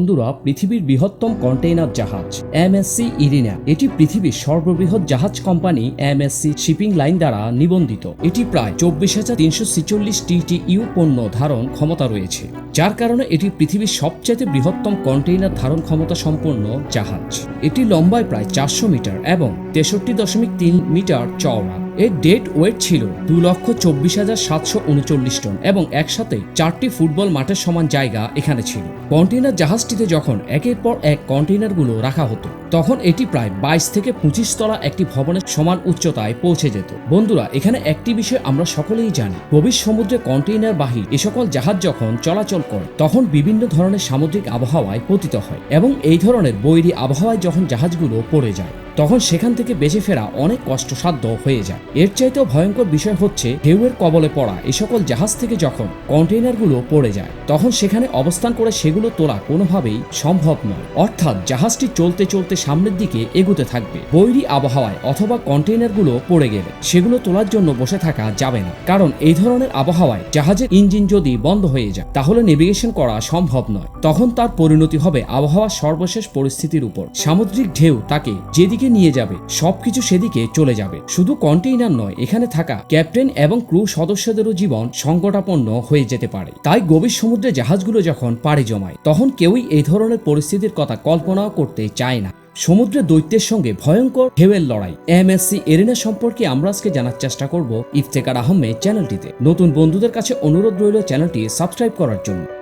বন্ধুরা, পৃথিবীর বৃহত্তম কন্টেইনার জাহাজ এমএসসি ইরিনা। এটি পৃথিবীর সর্ববৃহৎ জাহাজ কোম্পানি এমএসসি শিপিং লাইন দ্বারা নিবন্ধিত। এটি প্রায় চব্বিশ হাজার তিনশো ছিচল্লিশ টিটিইউ পণ্য ধারণ ক্ষমতা রয়েছে, যার কারণে এটি পৃথিবীর সবচেয়ে বৃহত্তম কন্টেইনার ধারণ ক্ষমতা সম্পন্ন জাহাজ। এটি লম্বায় প্রায় চারশো মিটার এবং তেষট্টি দশমিক তিন মিটার চওড়া। এর ডেট ওয়েট ছিল দু লক্ষ চব্বিশ হাজার সাতশো উনচল্লিশ টন এবং একসাথে চারটি ফুটবল মাঠের সমান জায়গা এখানে ছিল। কন্টেইনার জাহাজটিতে যখন একের পর এক কন্টেইনারগুলো রাখা হতো, তখন এটি প্রায় বাইশ থেকে পঁচিশ তলা একটি ভবনের সমান উচ্চতায় পৌঁছে যেত। বন্ধুরা, এখানে একটি বিষয় আমরা সকলেই জানি। গভীর সমুদ্রে কন্টেইনার বাহী এ সকল জাহাজ যখন চলাচল করে, তখন বিভিন্ন ধরনের সামুদ্রিক আবহাওয়ায় পতিত হয় এবং এই ধরনের বৈরী আবহাওয়ায় যখন জাহাজগুলো পড়ে যায়। তখন সেখান থেকে বেঁচে ফেরা অনেক কষ্টসাধ্য হয়ে যায়। এর চাইতেও ভয়ঙ্কর বিষয় হচ্ছে ঢেউয়ের কবলে পড়া এই সকল জাহাজ থেকে যখন কন্টেইনারগুলো পড়ে যায়, তখন সেখানে অবস্থান করে সেগুলো তোলা কোনোভাবেই সম্ভব নয়। অর্থাৎ জাহাজটি চলতে চলতে সামনের দিকে এগুতে থাকবে। বৈরী আবহাওয়ায় অথবা কন্টেইনারগুলো পড়ে গেলে সেগুলো তোলার জন্য বসে থাকা যাবে না। কারণ এই ধরনের আবহাওয়ায় জাহাজের ইঞ্জিন যদি বন্ধ হয়ে যায়, তাহলে নেভিগেশন করা সম্ভব নয়। তখন তার পরিণতি হবে আবহাওয়ার সর্বশেষ পরিস্থিতির উপর। সামুদ্রিক ঢেউ তাকে যেদিকে নিয়ে যাবে, সবকিছু সেদিকে চলে যাবে। শুধু কন্টেইনার নয়, এখানে থাকা ক্যাপ্টেন এবং ক্রু সদস্যদেরও জীবন সংকটাপন্ন হয়ে যেতে পারে। তাই গভীর সমুদ্রে জাহাজগুলো যখন পাড়ি জমায়, তখন কেউই এই ধরনের পরিস্থিতির কথা কল্পনাও করতে চায় না। সমুদ্রের দৈত্যের সঙ্গে ভয়ঙ্কর ঢেউয়ের লড়াই। এমএসসি এরিনা সম্পর্কে আমরা আজকে জানার চেষ্টা করব ইফতেকার আহমেদ চ্যানেলটিতে। নতুন বন্ধুদের কাছে অনুরোধ রইল চ্যানেলটি সাবস্ক্রাইব করার জন্য।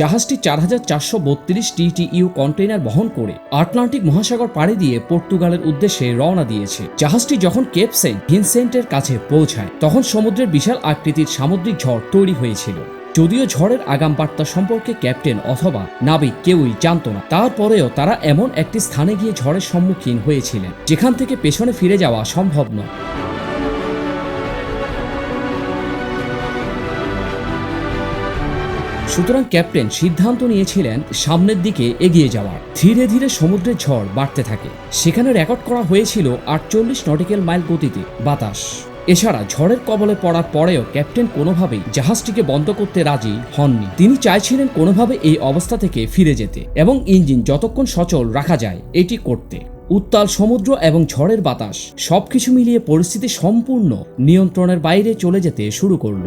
জাহাজটি চার হাজার চারশো বত্রিশ টিটিইউ কন্টেইনার বহন করে আটলান্টিক মহাসাগর পাড়ি দিয়ে পর্তুগালের উদ্দেশ্যে রওনা দিয়েছে। জাহাজটি যখন কেপ সেন্ট ভিনসেন্টের কাছে পৌঁছায়, তখন সমুদ্রের বিশাল আকৃতির সামুদ্রিক ঝড় তৈরি হয়েছিল। যদিও ঝড়ের আগাম বার্তা সম্পর্কে ক্যাপ্টেন অথবা নাবিক কেউই জানত না, তারপরেও তারা এমন একটি স্থানে গিয়ে ঝড়ের সম্মুখীন হয়েছিলেন, যেখান থেকে পেছনে ফিরে যাওয়া সম্ভব নয়। সুতরাং ক্যাপ্টেন সিদ্ধান্ত নিয়েছিলেন সামনের দিকে এগিয়ে যাওয়ার। ধীরে ধীরে সমুদ্রের ঝড় বাড়তে থাকে। সেখানে রেকর্ড করা হয়েছিল আটচল্লিশ নটিক্যাল মাইল গতিতে বাতাস। এছাড়া ঝড়ের কবলে পড়ার পরেও ক্যাপ্টেন কোনোভাবেই জাহাজটিকে বন্ধ করতে রাজি হননি। তিনি চাইছিলেন কোনোভাবে এই অবস্থা থেকে ফিরে যেতে এবং ইঞ্জিন যতক্ষণ সচল রাখা যায়, এটি করতে। উত্তাল সমুদ্র এবং ঝড়ের বাতাস সবকিছু মিলিয়ে পরিস্থিতি সম্পূর্ণ নিয়ন্ত্রণের বাইরে চলে যেতে শুরু করল।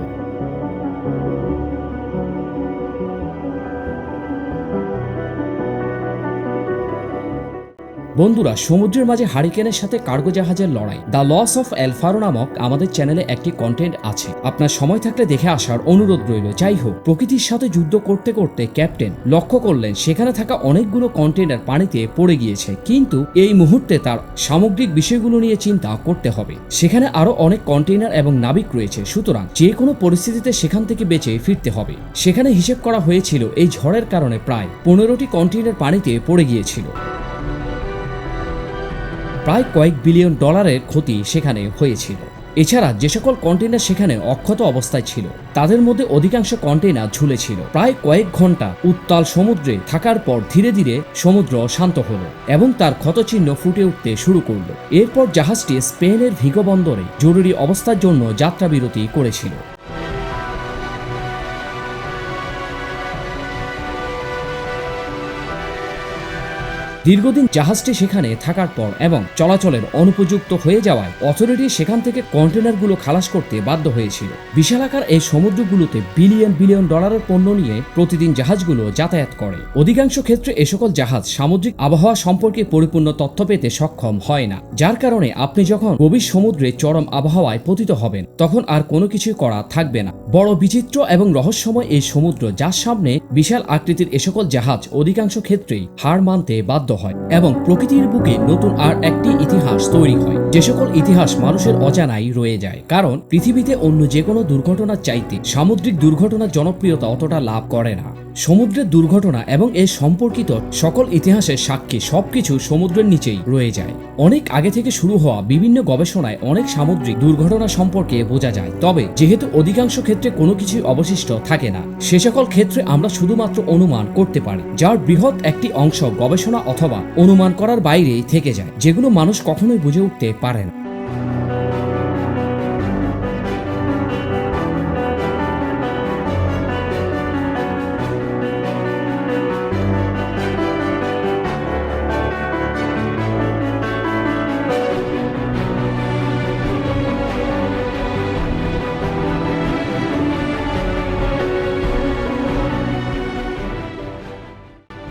বন্ধুরা, সমুদ্রের মাঝে হারিকেনের সাথে কার্গো জাহাজের লড়াই। দ্য লস অফ এলফারো নামক আমাদের চ্যানেলে একটি কন্টেন্ট আছে। আপনার সময় থাকলে দেখে আসার অনুরোধ রইল। যাই হোক, প্রকৃতির সাথে যুদ্ধ করতে করতে ক্যাপ্টেন লক্ষ্য করলেন, সেখানে থাকা অনেকগুলো কন্টেনার পানিতে পড়ে গিয়েছে। কিন্তু এই মুহূর্তে তার সামগ্রিক বিষয়গুলো নিয়ে চিন্তা করতে হবে। সেখানে আরও অনেক কন্টেইনার এবং নাবিক রয়েছে। সুতরাং যে কোনো পরিস্থিতিতে সেখান থেকে বেঁচে ফিরতে হবে। সেখানে হিসেব করা হয়েছিল, এই ঝড়ের কারণে প্রায় পনেরোটি কন্টেনার পানিতে পড়ে গিয়েছিল। প্রায় কয়েক বিলিয়ন ডলারের ক্ষতি সেখানে হয়েছিল। এছাড়া যে সকল কন্টেইনার সেখানে অক্ষত অবস্থায় ছিল, তাদের মধ্যে অধিকাংশ কন্টেইনার ঝুলেছিল প্রায় কয়েক ঘণ্টা উত্তাল সমুদ্রে থাকার পর ধীরে ধীরে সমুদ্র শান্ত হলো এবং তার ক্ষতচিহ্ন ফুটে উঠতে শুরু করল। এরপর জাহাজটি স্পেনের ভিগো বন্দরে জরুরি অবস্থার জন্য যাত্রা বিরতি করেছিল। দীর্ঘদিন জাহাজটি সেখানে থাকার পর এবং চলাচলের অনুপযুক্ত হয়ে যাওয়ায় অথরিটি সেখান থেকে কন্টেনারগুলো খালাস করতে বাধ্য হয়েছিল। বিশালাকার এই সমুদ্রগুলোতে বিলিয়ন বিলিয়ন ডলারের পণ্য নিয়ে প্রতিদিন জাহাজগুলো যাতায়াত করে। অধিকাংশ ক্ষেত্রে এ সকল জাহাজ সামুদ্রিক আবহাওয়া সম্পর্কে পরিপূর্ণ তথ্য পেতে সক্ষম হয় না, যার কারণে আপনি যখন গভীর সমুদ্রে চরম আবহাওয়ায় পতিত হবেন, তখন আর কোনো কিছুই করা থাকবে না। বড় বিচিত্র এবং রহস্যময় এই সমুদ্র যার সামনে বিশাল আকৃতির এ সকল জাহাজ অধিকাংশ ক্ষেত্রেই হার মানতে বাধ্য হয় এবং প্রকৃতির বুকে নতুন আর একটি ইতিহাস তৈরি হয়। যে সকল ইতিহাস মানুষের অজানাই রয়ে যায়, কারণ পৃথিবীতে অন্য যে কোনো দুর্ঘটনার চাইতে সামুদ্রিক দুর্ঘটনার জনপ্রিয়তা অতটা লাভ করে না। সমুদ্রের দুর্ঘটনা এবং এর সম্পর্কিত সকল ইতিহাসের সাক্ষী সবকিছু সমুদ্রের নিচেই রয়ে যায়। অনেক আগে থেকে শুরু হওয়া বিভিন্ন গবেষণায় অনেক সামুদ্রিক দুর্ঘটনা সম্পর্কে বোঝা যায়। তবে যেহেতু অধিকাংশ ক্ষেত্রে কোনো কিছুই অবশিষ্ট থাকে না, সে সকল ক্ষেত্রে আমরা শুধুমাত্র অনুমান করতে পারি, যার বৃহৎ একটি অংশ গবেষণা অথবা অনুমান করার বাইরেই থেকে যায়, যেগুলো মানুষ কখনোই বুঝে উঠতে পারে না।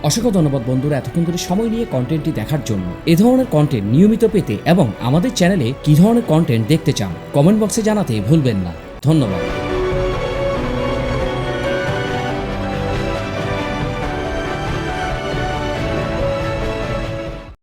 অসংখ্য ধন্যবাদ বন্ধুরা এতক্ষণ ধরে সময় নিয়ে কন্টেন্টটি দেখার জন্য। এ ধরনের কন্টেন্ট নিয়মিত পেতে এবং আমাদের চ্যানেলে কী ধরনের কন্টেন্ট দেখতে চান কমেন্ট বক্সে জানাতে ভুলবেন না। ধন্যবাদ।